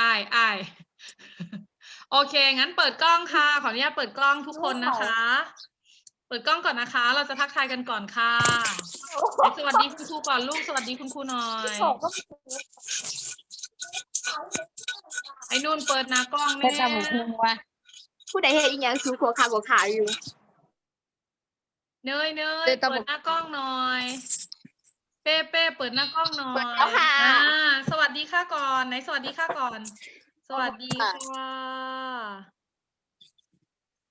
อายอายโอเค งั้นเปิดกล้องค่ะ ขออนุญาตเปิดกล้องทุกคนนะคะ เปิดกล้องก่อนนะคะ เราจะทักทายกันก่อนค่ะไหนสวัสดีคุณครูก่อนลูก สวัสดีคุณครูหน่อย ไอ้นุ่นเปิดหน้ากล้องแค่แน่ตำบักหุ่งว่าผู้ใดเห็นอีหยังสูขัวขาบัวขาอยู่ เนยเนยเปิดหน้ากล้องหน่อย เป้เป้เปิดหน้ากล้องหน่อยเปิดแล้วค่ะ อ่าสวัสดีค่ะก่อนไหนสวัสดีค่ะก่อน สวัสดีค่ะ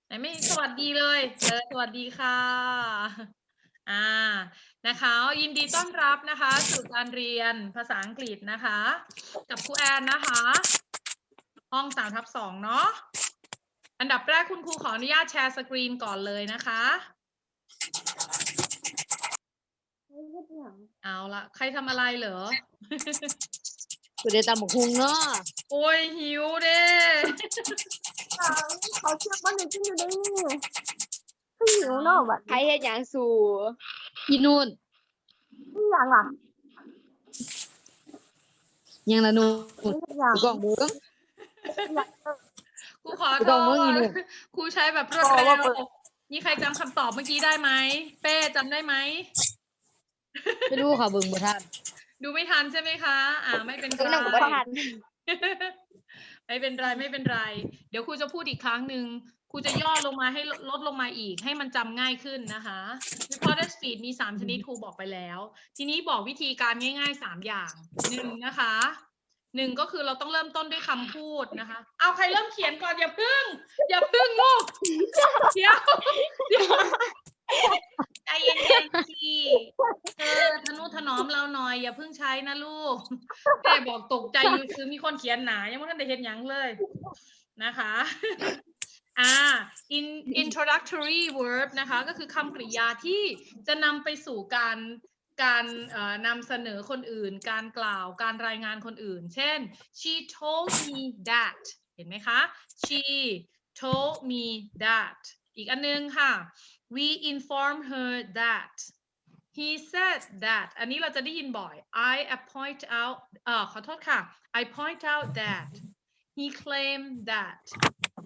ไหนไม่สวัสดีเลยเออสวัสดีค่ะ อ่านะคะ ยินดีต้อนรับนะคะสู่การเรียนภาษาอังกฤษนะคะ กับครูแอนนะคะ ห้องสามทับสองเนาะอันดับแรกคุณครูขออนุญาตแชร์สกรีนก่อนเลยนะคะ เอาละใครทำอะไรเหรอกูได้ตำบักหุ่งเนาะโอ้ยหิวเด้เขาเชื่อว่าหนูจะอยู่ได้ผู้หญิงเนาะแบบใครเห็นอย่างสูพี่นุ่นอีหยังอะยังละนุ่นอีหยังกล่องหมูครูขอไม่โทต้องมึงอีษหนูครูใช้แบบรวดบอกเร็ว่าเปิวดมีใครจำคำตอบเมื่อกี้ได้ไหมเป้จำได้ไหม ไม่รู้ค่ะเบิ่งบ่ทันดูไม่ทันใช่ไหมคะ อ่า ไม่เป็นตัวไรหนังก็ทัน ไม่เป็นไรไม่เป็นไร เดี๋ยวครูจะพูดอีกครั้งหนึ่งครูจะย่อลงมาให้ลดลดลงมาอีก ให้มันจำง่ายขึ้นนะคะ reported speed มีสามชนิดครูบอกไปแล้ว ทีนี้บอกวิธีการง่ายๆสามอย่างหนึ่งนะคะหนึ่งก็คือเราต้องเริ่มต้นด้วยคำพูดนะคะ เอาใครเริ่มเขียนก่อนอย่าพึ่ง อย่าพึ่งลูก เดี๋ยวเดี๋ยว ใจเย็นๆสิเออทนุถนอมเราหน่อย อย่าเพิ่งใช้นะลูกแม่บอกตกใจอยู่คือมีคนเขียนหนา ยังไม่ทันได้เห็นหยังเลยนะคะ อ่า in introductory verb นะคะ ก็คือคำกริยาที่จะนำไปสู่การการเอ่อนำเสนอคนอื่น การกล่าว การรายงานคนอื่น เช่น she told me that เห็นไหมคะ she told me that อีกอันนึงค่ะ we inform her that he said that อันนี้เราจะได้ยินบ่อย I point out เอ่อขอโทษค่ะ I point out that he claimed that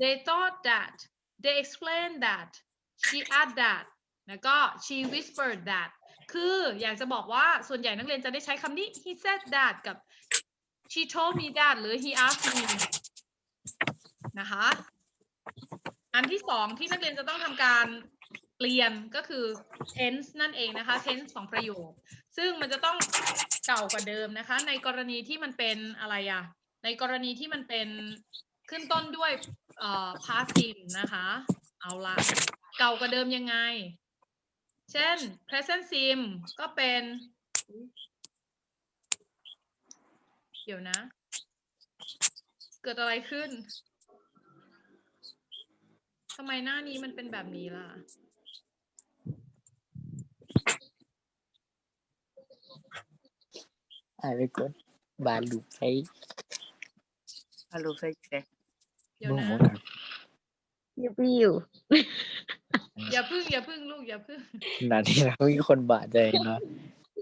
they thought that they explained that she add that แล้วก็ she whispered that คืออยากจะบอกว่าส่วนใหญ่นักเรียนจะได้ใช้คำนี้ he said that กับ she told me that หรือ he asked me นะคะ อันที่สองที่นักเรียนจะต้องทำการ เปลี่ยนก็คือ tense นั่นเองนะคะ tense ของประโยค ซึ่งมันจะต้องเก่ากว่าเดิมนะคะ ในกรณีที่มันเป็นอะไรอะในกรณีที่มันเป็นขึ้นต้นด้วยเอ่อ past tense นะคะ เอาละเก่ากว่าเดิมยังไง เช่น present sim ก็เป็น เดี๋ยวนะ เกิดอะไรขึ้นทำไมหน้านี้มันเป็นแบบนี้ล่ะ อ่านไปกดบาลูไฟฮัลโหลเฟซเด้เดี๋ยวบุ้งนะหัวกันอยู่ปีอยู่อย่าพึ่งอย่าพึ่งลูกอย่าพึ่งนาทีเรามีคนบาดใจเนาะ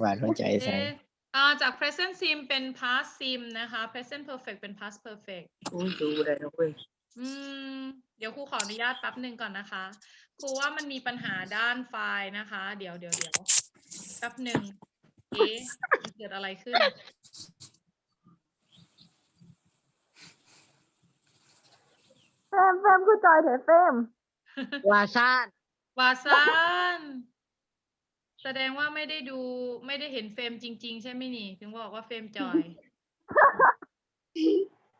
บาดหัวใจใส่เอ๊ะอ่าจาก present sim เป็น past sim นะคะ present perfect เป็น past perfect โอ้ยดูได้นะเว้ยอืม เดี๋ยวครูขออนุญาตแป๊บหนึ่งก่อนนะคะ ครูว่ามันมีปัญหาด้านไฟล์นะคะ เดี๋ยวเดี๋ยวเดี๋ยวแป๊บหนึ่ง เอ๊ะมันเกิดอะไรขึ้น เฟมเฟมคือจอยเถอะเฟมวาซานวาซานแสดงว่าไม่ได้ดูไม่ได้เห็นเฟรมจริง ๆ ใช่ไหมนี่ ถึงบอกว่าเฟรมจอย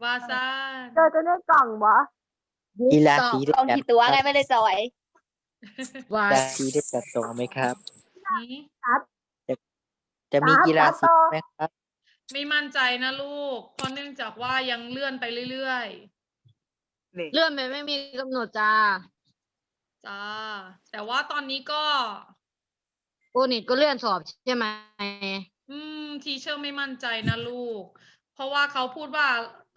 วาซานเจอจะได้กล่องบ่กีฬาสีกล่องกี่ตัวไงไม่ได้จอย วากีฬาสีได้จัดส่งไหมครับ นี่ จะมีกีฬาสีไหมครับ ไม่มั่นใจนะลูก เพราะเนื่องจากว่ายังเลื่อนไปเรื่อยนี่เลื่อนไปไม่มีกำหนดจ้าๆ จ้า แต่ว่าตอนนี้ก็ โอนิดก็เลื่อนสอบใช่ไหมอืม ทีเชอร์ไม่มั่นใจนะลูก เพราะว่าเขาพูดว่า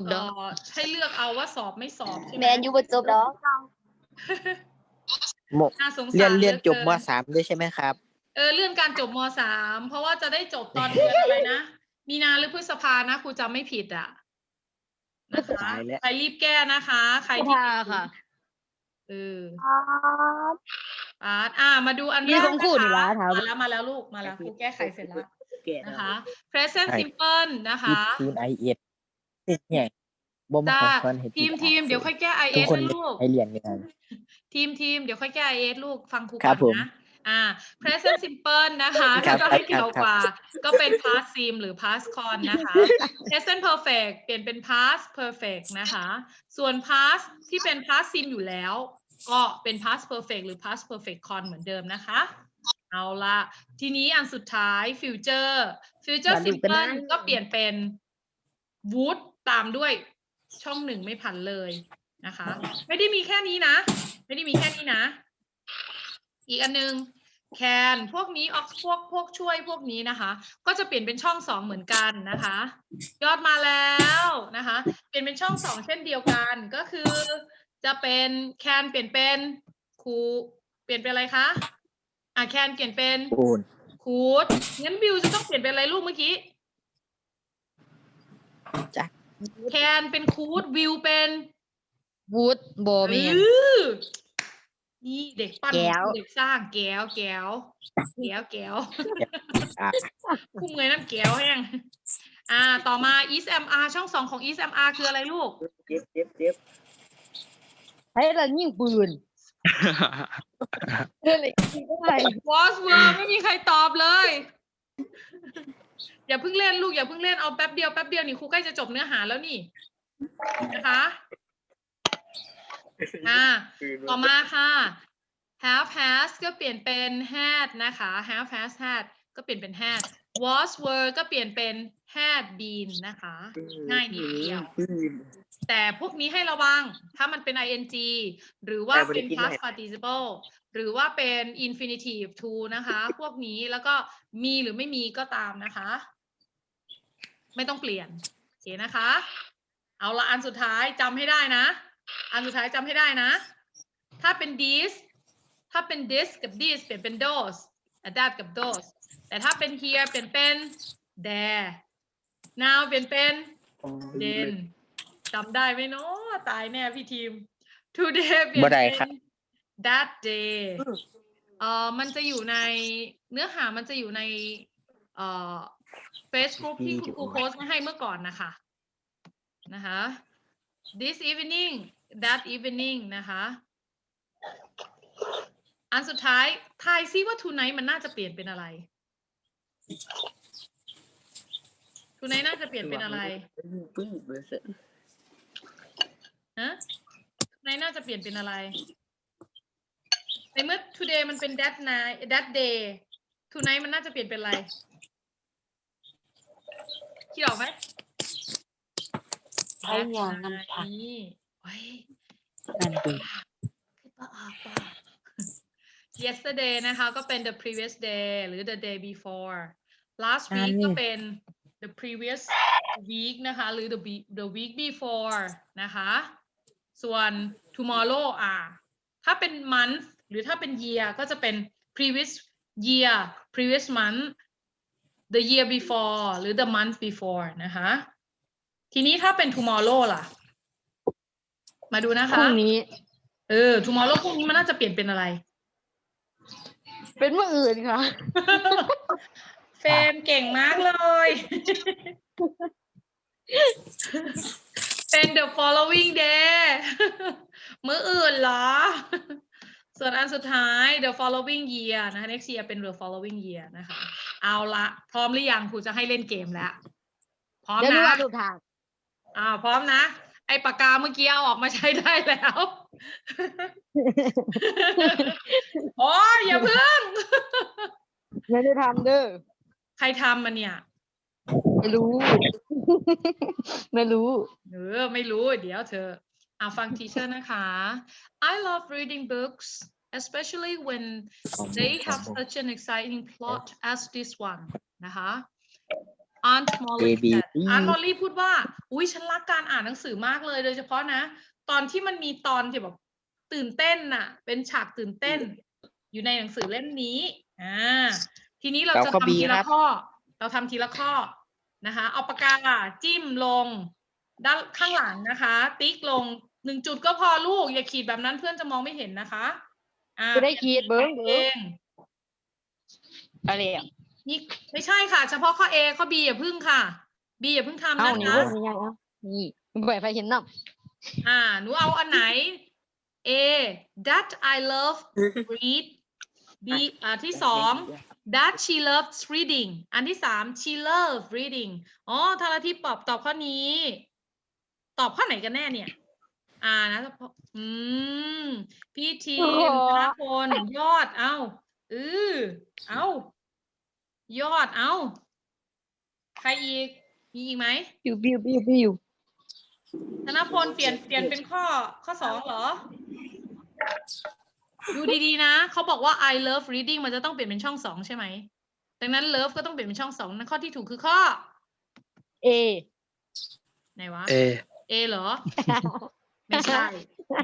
เดี๋เอ่ยวอให้เลือกเอาว่าสอบไม่สอบใช่ไหแมมนยูบจบดอกโมน่าสงสารเรียนเรียนหลือจบมกินสามด้วยใช่ไหมครับ เออเลื่อนการจบมสามเพราะว่าจะได้จบตอนเดือนอะไรนะ มีนาหรือพฤษภานะครูจำไม่ผิดอะนะคะตายแล้ว ใครรีบแก้นะคะ ใครพิที่ธาค่ะ เออครับอาร์ตอ่า มาดูอันมีแรกของครูนี่นะวะคะถาม มาแล้วมาแล้วลูกมาแล้วครูแก้ไขเสร็จแล้วแก่นะคะ present simple นะคะ ทีมไอเอสเนี่ยบ่มาจ้า ของคอนให้ทีมทีมเดี๋ยวค่อยแก้ ทุก IS คนนะลูก ไอเรียนกันทีมทีมเดี๋ยวค่อยแก้ IS ลูกฟังครูคก่รัอบผมนนะ อ่า present simple นะคะครัถ้าบจะให้ครับเกี่ยวครับกว่าก็เป็น past sim หรือ past con นะคะ present perfect เปลี่ยนเป็น past perfect นะคะ ส่วน past ที่เป็น past sim อยู่แล้ว ก็เป็น past perfect หรือ past perfect con เหมือนเดิมนะคะ เอาละทีนี้อันสุดท้าย future future อย่าดูกันนะ simple ก็เปลี่ยนเป็น would ตามด้วยช่องหนึ่งไม่ผันเลยนะคะ ไม่ได้มีแค่นี้นะ ไม่ได้มีแค่นี้นะ อีกอันหนึง can พวกนี้ออกพวกพวกช่วยพวกนี้นะคะ ก็จะเปลี่ยนเป็นช่องสองเหมือนกันนะคะ ยอดมาแล้วนะคะ เปลี่ยนเป็นช่องสองเช่นเดียวกันก็คือ จะเป็น can เปลี่ยนเป็นครูเปลี่ยนเป็นอะไรคะอะ can เปลี่ยนเป็นปูนคูดงั้นบิวจะต้องเปลี่ยนเป็นอะไรลูกเมื่อกี้จ้ะแคนเป็นคูดวิวเป็นวูดโบเมีย นออนี่เด็กปั้นแก้ว เด็กสร้างแก้วแก้วแก้วแก้วอะคุ้มเงยน้ำแก้วแห้งอ่า ต่อมา East MR ช่องสองของ East MR คืออะไรลูก เจ็บเจ็บเจ็บให้เรายิงปืนเรื่องอะไรก็ได้ w a s w o r d ไม่มีใครตอบเลย อย่าเพิ่งเล่นลูกอย่าเพิ่งเล่นเอาแป๊บเดียวแป๊บเดียวนี่ครูใกล้จะจบเนื้อหาแล้วนี่นะคะ อ่าต่อมาค่ะ have has ก็เปลี่ยนเป็น had นะคะ have has had ก็เปลี่ยนเป็น had was were ก็เปลี่ยนเป็น had been นะคะ ง่ายนิดเดียว แต่พวกนี้ให้ระวัง ถ้ามันเป็น ing หรือว่าเป็น past participle หรือว่าเป็น infinitive to นะคะ พวกนี้แล้วก็มีหรือไม่มีก็ตามนะคะ ไม่ต้องเปลี่ยน โอเคนะคะ เอาละอันสุดท้ายจำให้ได้นะ อันสุดท้ายจำให้ได้นะ ถ้าเป็น this ถ้าเป็น this กับ this เปลี่ยนเป็น those อะ that กับ those แต่ถ้าเป็น here เปลี่ยนเป็น there now เปลี่ยนเป็น then จำได้ไหมเนาะตายแน่พี่ทีม today เปลี่ยนบ่ได้เป็ครับน that day เอ่อมันจะอยู่ในเนื้อหามันจะอยู่ในเอ่อ Facebook ที่คุณครูโพสต์มาให้เมื่อก่อนนะคะนะคะ this evening that evening นะคะ อันสุดท้ายทายซิว่า tonight มันน่าจะเปลี่ยนเป็นอะไร tonight น่าจะเปลี่ยนเป็นอะไรปึ้งเบอร์เสร็จฮะ tonight น่าจะเปลี่ยนเป็นอะไร ในเมื่อ today มันเป็น that night that day tonight มันน่าจะเปลี่ยนเป็นอะไรคิดออกไหมใช้ ยางน้ำผักนี่โอ้ยนั่นเป็นคิดว่าออกเปล่า yesterday นะคะก็เป็น the previous day หรือ the day before last อัน week นี้ ก็เป็น the previous week นะคะ หรือ the be- the week before นะคะ ส่วน tomorrow อะถ้าเป็น month หรือถ้าเป็น year ก็จะเป็น previous year previous month the year before หรือ the month before นะคะ ทีนี้ถ้าเป็น tomorrow ล่ะ มาดูนะพรุ่คะงนี้ เออ tomorrow พรุ่งนี้มันน่าจะเปลี่ยนเป็นอะไร เป็นเมื่ออื่นค่ะ เฟรมเก่งมากเลยเป็น the following day มื้ออื่นเหรอ ส่วนอันสุดท้าย the following year นะคะ next year เป็น the following year นะคะ เอาละพร้อมหรือยังครูจะให้เล่นเกมแล้ว พร้อมเดี๋ยวรู้นะว่าถูกทางอ่าพร้อมนะ ไอ้ปากกาเมื่อกี้เอาออกมาใช้ได้แล้วโอ้ยอย่าเพิ่ง ไม่ได้ทำเด้อ ใครทำมันเนี่ย ไม่รู้ ไม่รู้ เออ ไม่รู้ เดี๋ยวเธออ่าฟังทีเชอร์นะคะ I love reading books especially when they have such an exciting plot as this one นะคะ Aunt Molly A B said C Aunt Molly พูดว่า อุ้ยฉันรักการอ่านหนังสือมากเลยโดยเฉพาะนะ ตอนที่มันมีตอนที่แบบตื่นเต้นน่ะ เป็นฉากตื่นเต้น อยู่ในหนังสือเล่มนี้อ่าทีนี้เราเราจะก็ทำบีทีครัละบข้อ เราทำทีละข้อนะคะ เอาปากกาจิ้มลง ด้านข้างหลังนะคะ ติ๊กลงหนึ่งจุดก็พอลูก อย่าขีดแบบนั้นเพื่อนจะมองไม่เห็นนะคะอ่าจะได้ขีดเบิ้งเอเบิ้งงอะไรอะ นี่ไม่ใช่ค่ะ เฉพาะข้อ A ข้อ B อย่าพึ่งค่ะ B อย่าพึ่งทำเอานะนี่คะเบิ้งนี่ยังอะนี่ใบไฟเห็นน้อ่าหนูเอาอันไหน A that I love read B อ่าที่สอง that she loves reading อันที่สาม she loves reading อ๋อทาราทิพย์ตอบตอบข้อนี้ ตอบข้อไหนกันแน่เนี่ย อ่านะอืมพี่ทีมธนพลยอด เอา อือ เอา ยอด เอาใครอีก มีอีกไหมำปิวปิวปิวปิวธนพลเปลี่ยนเปลี่ยนเป็นข้อข้อสองเหรอ ดูดีๆนะ เขาบอกว่า I love reading มันจะต้องเปลี่ยนเป็นช่องสองใช่ไหม ดังนั้น love ก็ต้องเปลี่ยนเป็นช่องสองนั่นข้อที่ถูกคือข้อ เอไหนวะ เอ A เหรอ ไม่ใช่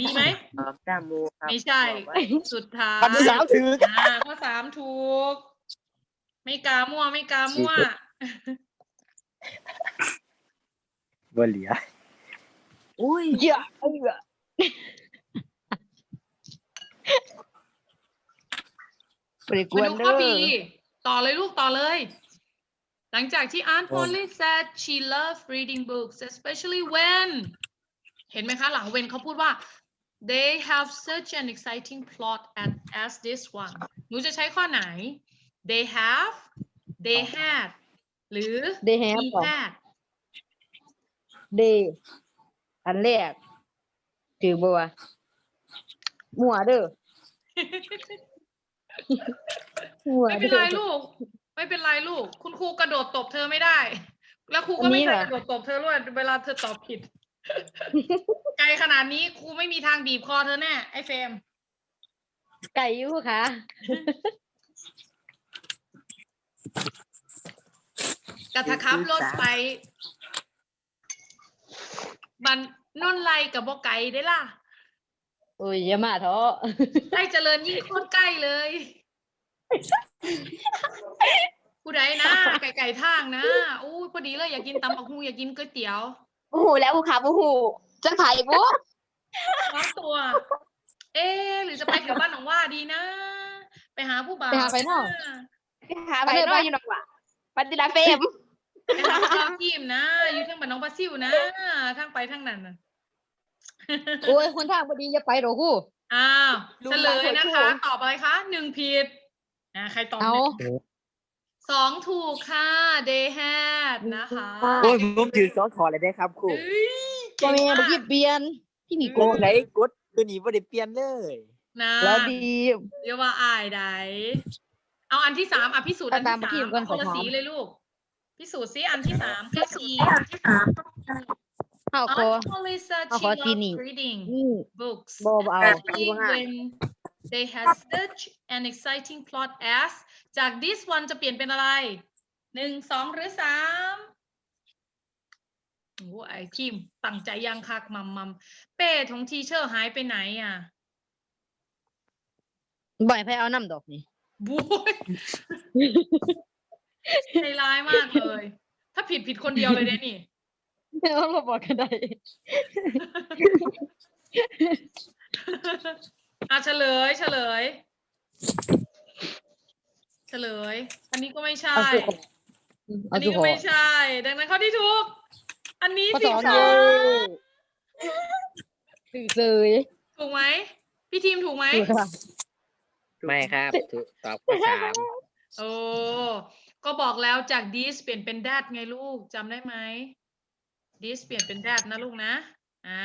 B ไหมตอบตามโมครับไม่ใช่บอกว่าสุดท้ายอันที่สามถืออ่าข้อสามถูก ไม่กามั่วไม่กามั่ว บ่เหลียอุ้ยเยอะเออไปกมาวนดูเด้ข้ออ B ต่อเลยลูกต่อเลย หลังจากที่ Aunt Polly said she loved reading books especially when เห็นไหมคะ หลัง when เขาพูดว่า they have such an exciting plot as as this one หนูจะใช้ข้อไหน they have they had หรือเดย์แฮป he ก่อน had เดย์อันแรกถือบัวะมั่วเด้อ มั่วไม่เป็นด้อ ไรลูก ไม่เป็นไรลูก คุณครูกระโดดตบเธอไม่ได้ แล้วครูก็อันไม่นี้เคยเหรอ กระโดดตบเธอด้วยเวลาเธอตอบผิด ไกลขนาดนี้ครูไม่มีทางบีบคอเธอแน่ไอ้เฟรมไก่อยู่ค่ะ กระทะขับรถไปบันนนไลกับบ่ไก่ได้ล่ะโอ้ยอย่ามาเถอะใกล้เจริญยิ่งโคตรใกล้เลย ผู้ใดนะ ไก่ไก่ทางนะอู้พอดีเลยอยากกินตำบักฮูอยากกินก๋วยเตี๋ยวโอ้โหแล้วผู้ขาโอ้โหจังไผ่บุ๊น้องตัว เอ๊ะหรือจะไปแถวบ้านหนองว่าดีนะ ไปหาผู้บ่าวไปหาไปนอก หาไปน้อยอยู่หนอกว่ะปฏิลาเฟรมไปหาผู้บ่าวทีมนะอยู่ทางบ้านน้องบาซิลนะทางไปทางนั้นน่ะโอ้ยคนทางพอดีอย่าไปหรอกกูอ้าวลุงเฉลยมานะคะถูกตอบอะไรคะหนึ่งผิดนะใครตอบเอาเนี่ยสองถูกค่ะ they had นะคะโอ้ยผมถือสองขอเลยได้ครับครูเอ้ยก็เก่งมีมาเมื่อกกี้เปลี่ยนที่มีโกโอ้งไหนกดตัวนี้บ่ได้เปลี่ยนเลย นะแล้วดีเรียกว่าอายใด เอาอันที่สามอะพิสูจน์อันตามที่เมื่อกี้ก่อนสามคนละขอถามสีเลยลูก พิสูจน์ซิอันที่สามข้อสีเอาคอ Aunt Polly said เอา she ขอที่ loved นี่ reading นี่ books บอบเอา especially ดีมาก when they had such an exciting plot as จาก this one จะเปลี่ยนเป็นอะไรหนึ่งสองหรือสามโอ้ไอทีมตั้งใจยังคักมัมมัมเป้ของทีเชอร์หายไปไหนอะ บ่อยไปเอาน้ำดอกนี่ บุ้ยใจร้ายมากเลย ถ้าผิดผิดคนเดียวเลยเด้นี่เอาเราบอกกันได้อะเฉลยเฉลย เฉลย อันนี้ก็ไม่ใช่เอาสุขอัเอานสุนี้ขก็ไม่ใช่ ดังนั้นข้อที่ถูก อันนี้ข้อสิสองคะเย้ตื่นเลยถูกไหมพี่ทีมถูกไหมถูกค่ะ ไม่ครับถูกตอบข้อสามโอ้ก็บอกแล้วจาก this เปลี่ยนเป็น that ไงลูกจำได้ไหม this เปลี่ยนเป็น that นะลูกนะ อ่า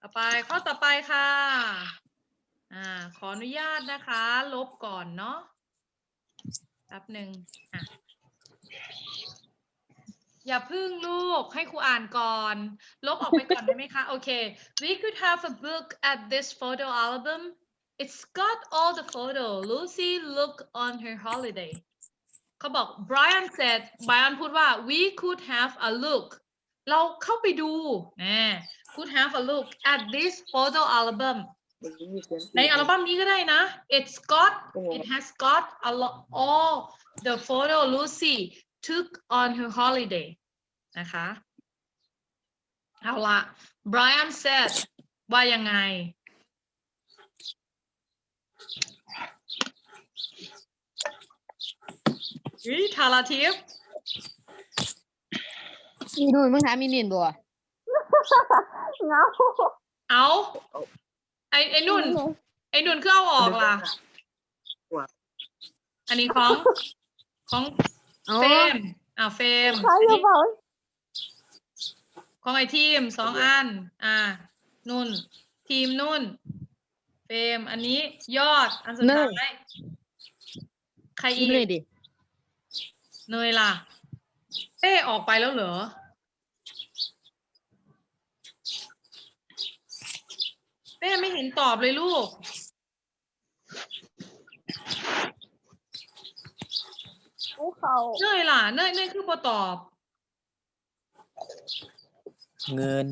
ต่อไปข้อต่อไปค่ะ อ่า ขออนุญาตนะคะ ลบก่อนเนาะแป๊บหนึ่งอะอย่าพึ่งลูกให้ครูอ่านก่อน ลบออกไปก่อนได้ไหมคะ โอเค we could have a book at this photo album it's got all the photo Lucy look on her holiday เขาบอก Brian said Brian พูดว่า we could have a look เราเข้าไปดูแน่ could have a look at this photo album วันนี้มีเสียง ในอัลบั้มนี้ก็ได้นะ it's got โอ้โห it has got a lot all the photo Lucy took on her holiday นะคะ เอาละ Brian said ว่ายังไง วิทาราทิพย์มีนุ่นมึงถามมีนินบ่เงาเอาไอ้ไอ้นุ่น ไอ้นุ่นคือเอาออกล่ะ อันนี้ของของอ๋อเฟรมอ่าเฟรมใครอันจะนี้บอกของไอทีมสองอัน อ่า นุ่น ทีมนุ่น เฟรมอันนี้ยอด อันสุดท้ายใครอีอีก เลยดิเนยล่ะ เป้ออกไปแล้วเหรอ เป้ไม่เห็นตอบเลยลูก ภูเขาเนยล่ะ เนยเนยคือบ่ตอบ เงิน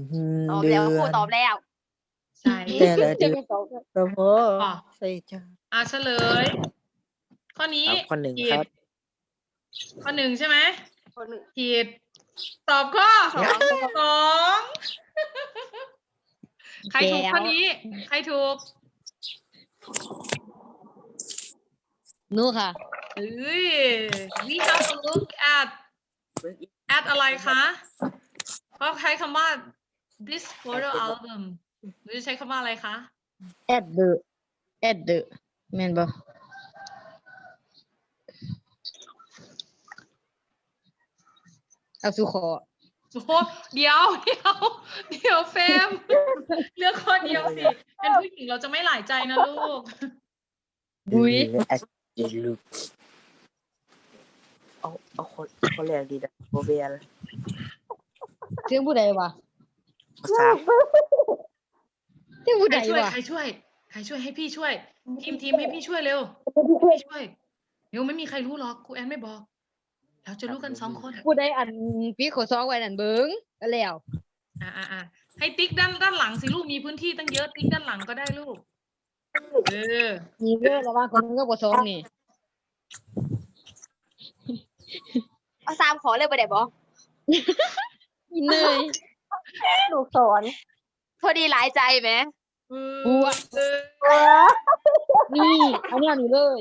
ตอบเดืแล้วอครูนตอบแล้ว ใช่แต่ละเดือนก็พออ๋อใส่จ้าอะเฉลย ข้อนี้ ครับคนหนึ่งผิดครับ ข้อหนึ่งใช่ไหมคนหนึ่งผิดตอบข้อสองสองใครถูกข้อนี้ ใครถูกหนูค่ะเอ้ย we have to look at เบิ่งอีก at อะไรคะเขาใช้คำว่า this photo album หรือจะใช้คำว่าอะไรคะ at the at the แม่นบ่ เอาสุขอโอ้โหเดี๋ยวเดี๋ยวเดี๋ยวเฟรมเลือกข้อเดียวสิ เป็นผู้หญิงเราจะไม่หลายใจนะลูกอุ๊ยแอคเดลูกเอาเอาคนคนแรกดีนะโบเบียลเสียงผู้ใดวะภาษาเสียงผู้ใคใดรช่วยวะใครช่วยใครช่วยให้พี่ช่วย ทีมทีมให้พี่ช่วยเร็วพี่ช่วยเดี๋ยวไม่มีใครรู้หรอกครูแอนไม่บอก เราจะรู้กันสองคนผู้ใดอันปีขอซองไว้นั่นเบิ่งก็แล้วอ่าอ่าอ่าให้ติ๊กด้านด้านหลังสิลูกมีพื้นที่ตั้งเยอะติ๊กด้านหลังก็ได้ลูกเออมีเรื่องระหว่างคนนึงกับขอซองนี่เอาสามขอเลยไปได้บออีเนยลูกสอนพอดีหลายใจไหมบัวเออนี่เอาเนี่ยนี่เลย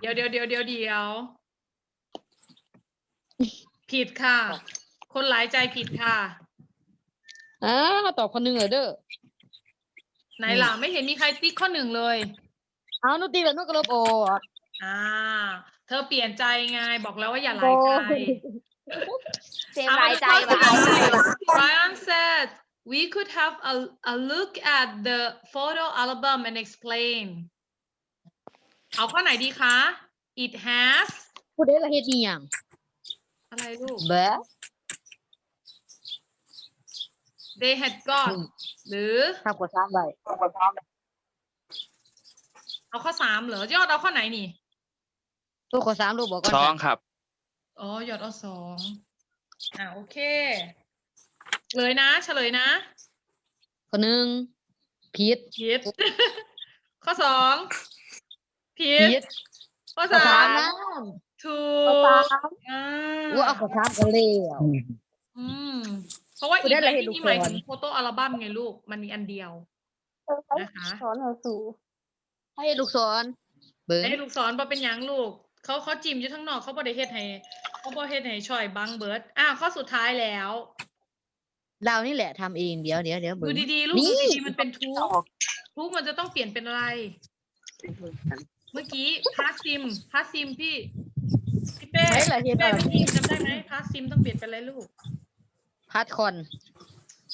เดี๋ยวเดี๋ยวเดี๋ยวเดี๋ยวเดี๋ยว ผิดค่ะ คนหลายใจผิดค่ะอ่าตอบคนหนึงเหรอเด้อ ไหนล่ะ ไม่เห็นมีใครติ๊กข้อหนึ่งเลย เอาหนูตีแบบหนูกระลบออกอ่า เธอเปลี่ยนใจไง บอกแล้วว่าอย่าหลายใจเจมส์หลายใจว่ะ Brian said we could have a, a look at the photo album and explain เอาข้อไหนดีคะ it has ผู้ใดละเฮ็ดอีหยัง อะไรลูกเบ้ they had got หรือ ทำกว่าสามใบเอาข้อสามเหรอยอดเอาข้อไหนนี่ตัวขอสามลูกบอกก่อนสองครับ อ๋อยอดเอาสองอ่าโอเค เลยนะ เฉลยนะคนหนึงผิดผิด ข้อสองผิผิดดข้อขอสาสามมนะ ถูกอ่าว่าเอาขอสามกันแล้วอืม เพราะว่าคุณอีได้กอะไรในให้ที่ดูนี่หมายก่อน ถึงโฟโต้อัลบั้มไงลูก มันมีอันเดียว นะคะ สอนหนังสือให้ลูกศรเบิ่งไอ้ลูกศรบ่เป็นหยังลูก เขาเขาจิ้มอยู่ทั้งนอกเขาบ่ได้เฮ็ดให้เขาบ่เฮ็ดให้ช่อยบังเบิร์ดอะข้อสุดท้ายแล้ว เรานี่แหละทำเองเดี๋ยวเดี๋ยวเดี๋ยวดูเบิ่งดีๆ ลูกนี่ ดูดีๆมันเป็นทูกออกทูกมันจะต้องเปลี่ยนเป็นอะไรเป็นเหมือนกันเมื่อกี้พาสซิมพาสซิมพี่พี่ เป้ใช้ละเฮ็ดเป้อะไรพี่ทีมจำได้ไหมพาสซิมต้องเปลี่ยนเป็นอะไรลูก พาดคอน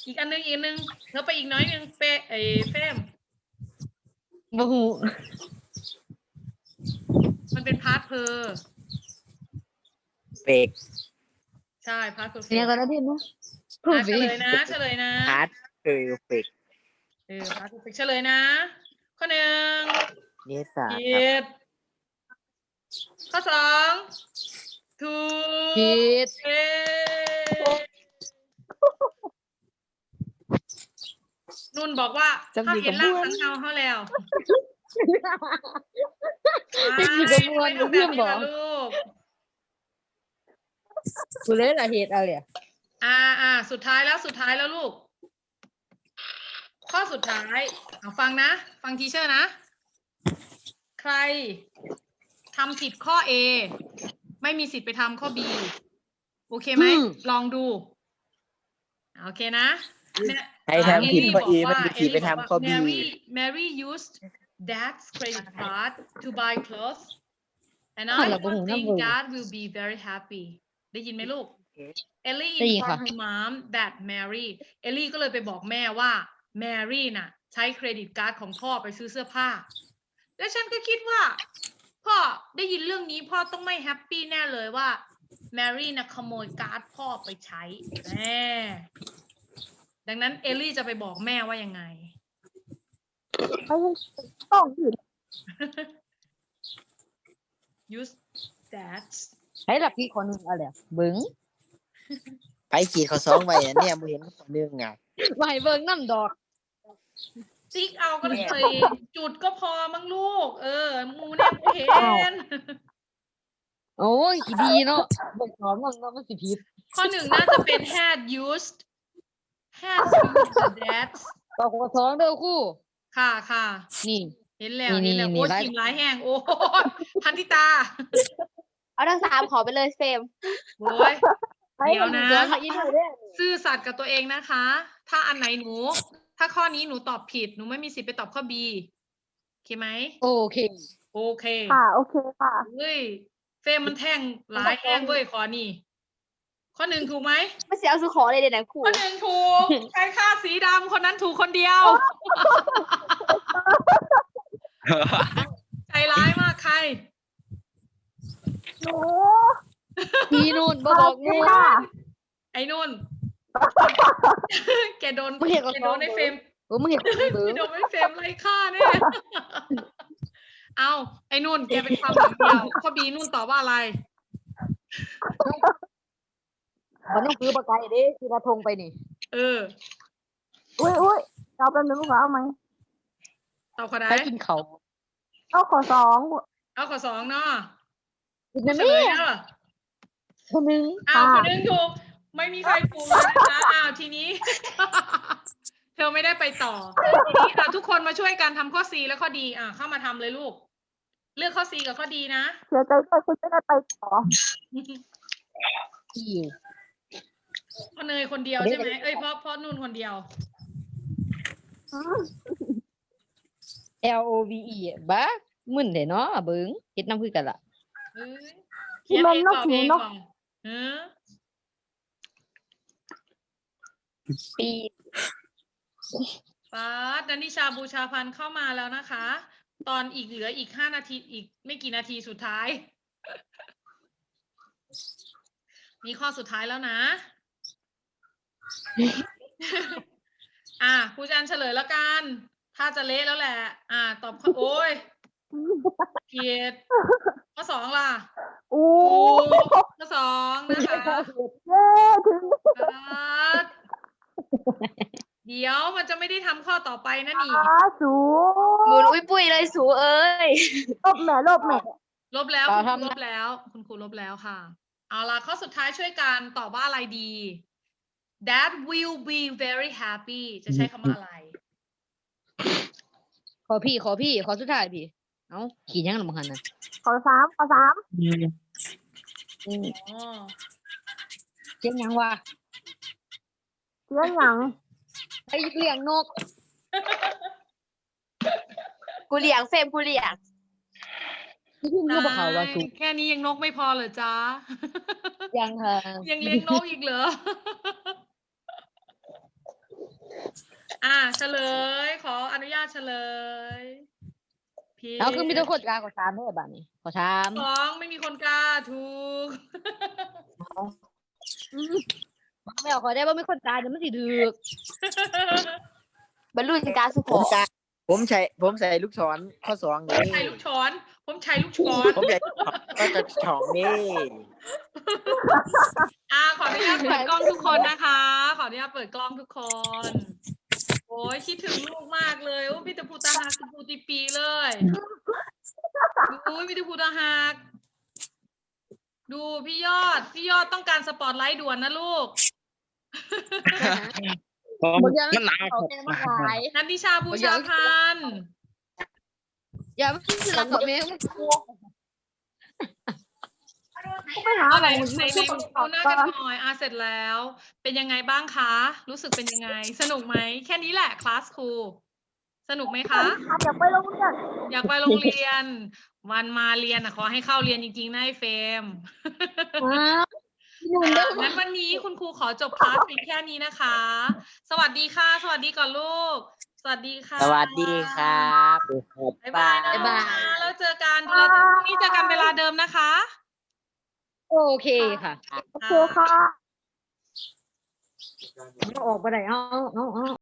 อีกอันหนึงอีกอันหนึงเธอไปอีกน้อยหนึงเป้ไอ้เฟมบ่ฮู้มันเป็นพาร์ทเพอร์เฟกใช่พาร์ทเพอร์เนี่ยก็ได้ดินะพูดอะเฉสิลยนะเฉลยนะ พาร์ทเพอร์เฟกเออพาร์ทเพอร์เฟกเฉลยนะ ข้อหนึ่งเนสาผครัิบด ข้อสองถูกผิดเอ๊นุ่นบอกว่าเขาเห็นร่างข้างเงาเขาแล้วเป็นสีกระมวลไม่เพื่อนทำแบบนี้บอกนะลูก กูเลยละเฮ็ดเอาเลยอ่าอ่าสุดท้ายแล้วสุดท้ายแล้วลูก ข้อสุดท้ายเอาฟังนะ ฟังทีเชอร์นะ ใคร ทำผิดข้อ A ไม่มีสิทธิ์ไปทำข้อ B โอเคไหม อืม ลองดู โอเคนะแม่ใครทำผิดข้อ A บไม่กมีว่าสิทธิ์ไปเอลลี่ทำข้อ B บกว่า Mary Mary used dad's credit card to buy clothes and อะ I เราบ่หู don't น้ำ think เบิ่ง dad will be very happy ได้ยินไหมลูก Ellie ได้ยิน informed ค่ะ her mom that Mary เอลลี่ก็เลยไปบอกแม่ว่า Mary น่ะ ใช้เครดิตการ์ดของพ่อไปซื้อเสื้อผ้า แล้วฉันก็คิดว่า พ่อได้ยินเรื่องนี้พ่อต้องไม่แฮปปี้แน่เลยว่า Mary น่ะขโมยการ์ดพ่อไปใช้แน่ดังนั้นเอลลี่จะไปบอกแม่ว่ายังไงไม่ใช่ต้องอื่น use that ใช้หลักพี่คนหนึงอะไรอะเบิ้งไปขีดข้อสองไว้อะเนี่ยมึงเห็นข้อหนึ่งอะไม่เบิ้งน้ำดอก ติ๊กเอาก็เลยจุดก็พอมั้งลูก เออมูแนบเห็น โอ้ยขี้ดีเนาะเบิ้งสอนมันมันสิผิดข้อหนึ่งน่าจะเป็น had used had used the that ต่อข้อสองเด้อครู่ ค่ะค่ะ นี่ เห็นแล้วนี่เห็นแล้วนี่โอ้ยนี่ชิมร้ายแห้งโอ้ยพันธิตาเอาทั้งสามขอไปเลยเฟรมโอ้ย เดี๋ยวนะเดี๋ยวค่ะอีกหน่อยเด้อซื่อสัตย์กับตัวเองนะคะ ถ้าอันไหนหนู ถ้าข้อนี้หนูตอบผิด หนูไม่มีสิทธิ์ไปตอบข้อ B โอเคไหมโอเค โอเคค่ะ โอเคค่ะ เฮ้ยเฟรมมันแท่งหลายแห้งเว้ยข้อนี้ ข้อหนึ่งถูกไหม ไม่เสียเอาสุขอเลยเดี๋ยวนะครูข้อหนึ่งถูกใครค่าสีดำคนนั้นถูกคนเดียว ใจร้ายมากใครหนูพี่นุ่นบ่บอกงูค่ะไอ้นุ่น แกโดนมึงเห็นกับแกโดนน้องไอ้เฟรมเออมึงเห็นกูเบิ้แกงโดนไอ้เฟรมไล่ฆ่าแน่เอาไอ้นุ่นแกเป็นความหวังเดียวข้อบีนุ่นตอบว่าอะไรมันต้องซื้อปากกาเด้คือกระทงไปนี่เอออุ้ยอุ้ยเราเป็นหนึ่งเอาไหมตอบข้อใดไปกินเขาวเอาขอสองเอาข้อสองเนาะกินนั่นเฉนี่ลยเด้อคนหนึงอ้าวคนหนึงถูก ไม่มีใครถูกเลยนะคะ อ้าวทีนี้ เธอไม่ได้ไปต่อทีนี้อะทุกคนมาช่วยกันทำข้อ C และข้อ D อะเข้ามาทำเลยลูก เลือกข้อ C กับข้อ D นะ เสียใจด้วยคุณไม่ได้ไปต่อที่เพราะเนยคนเดียวใช่ไหมเอ้ยเพราะเพราะนุ่นคนเดียว อืม L O V E อะบ้ามึนเด้เนาะเบิ้งเฮ็ดน้ำคือกันล่ะเอ้ยเขียนเองตอบเองก่อนเออ ปีป้าดนันนิชาบูชาพันธ์เข้ามาแล้วนะคะ ตอนอีกเหลืออีกห้านาทีอีกไม่กี่นาทีสุดท้าย มีข้อสุดท้ายแล้วนะ อะครูจันเฉลยแล้วกัน ถ้าจะเละแล้วแหละ อะตอบข้อโอ้ยเกียรติข้อสองล่ะอู้ถูกข้อสองนะคะเย้ถึงครับ เดี๋ยวมันจะไม่ได้ทำข้อต่อไปนะนี่ อาสูหมุนอุ้ยปุ้ยเลยสูเอ้ย ลบแม่ลบแม่ลบแล้วต่อคุณครูทำนะลบแล้ว คุณครูลบแล้วค่ะ เอาล่ะ ข้อสุดท้ายช่วยกันตอบว่าอะไรดี Dad will be very happy จะใช้คำว่าอะไร ขอพี่ขอพี่ขอสุดท้ายพี่ เอ้าขี่ยังหรือมังหันน่ะขอสามขอสามอืมอ๋อ เจ๊งยังวะ เสียหยังไปเลี้ยงนก กูเลี้ยงเฟรมกูเลี้ยงที่พี่รู้บ่เขาว่าสุกแค่นี้ยังนกไม่พอเหรอจ๊ะ ยังค่ะยังเลี้ยงนกอีกเหรอ อ่าเฉลย ขออนุญาตเฉลยพี่เอาคือมีแต่คนกลางขอสามเด้อบ้านนี้ขอสามสองไม่มีคนกล้าถูก ไม่เอาขอได้ว่าไม่คนตายเดี๋ยวมันสิดึกบรรลุนการสุขผมอกะผมใช้ผมใส่ลูกศรข้อสองนี่ใช้ลูกช้อน ผมใช้ลูกช้อนผมใส่ก็จะช่องนี่อ่าขออนุญาตเปิดกล้องทุกคนนะคะ ขออนุญาตเปิดกล้องทุกคน โอ้ยคิดถึงลูกมากเลยโอ้ยมีแต่พูตาหักพูตีปีเลยโอ้ยมีแต่พูตาหักดูพี่ยอด พี่ยอดต้องการสปอตไลท์ด่วนนะลูก มันยังมันหนาวเอาแค่มาขายนันทิชาบูชาพันธ์อย่าไปคิดละกับแม่มันกลัวไปหาเอาอะไหไรนไหนไหนดูหน้ากันหน่อยอะเสร็จแล้ว เป็นยังไงบ้างคะ รู้สึกเป็นยังไง สนุกไหม แค่นี้แหละคลาสครูสนุกไหมคะอาจจะไปโรงเรียน อยากไปโรงเรียน วันมาเรียนอะขอให้เข้าเรียนจริงๆนะไอ้เฟรม อ้าวหนุ่มอะเด้องั้นวันนี้คุณครูขอจบคลาสเพียงแค่นี้นะคะ สวัสดีค่ะ สวัสดีก่อนลูก สวัสดีค่ะ สวัสดีครับบ๊ายบายนะบ๊ายบายแล้วเจอกันเราจะพรุ่งนี้เจอกันเวลาเดิมนะคะ โอเคค่ะโอเคค่ะเอาออกไปไหนเอาเอาเอา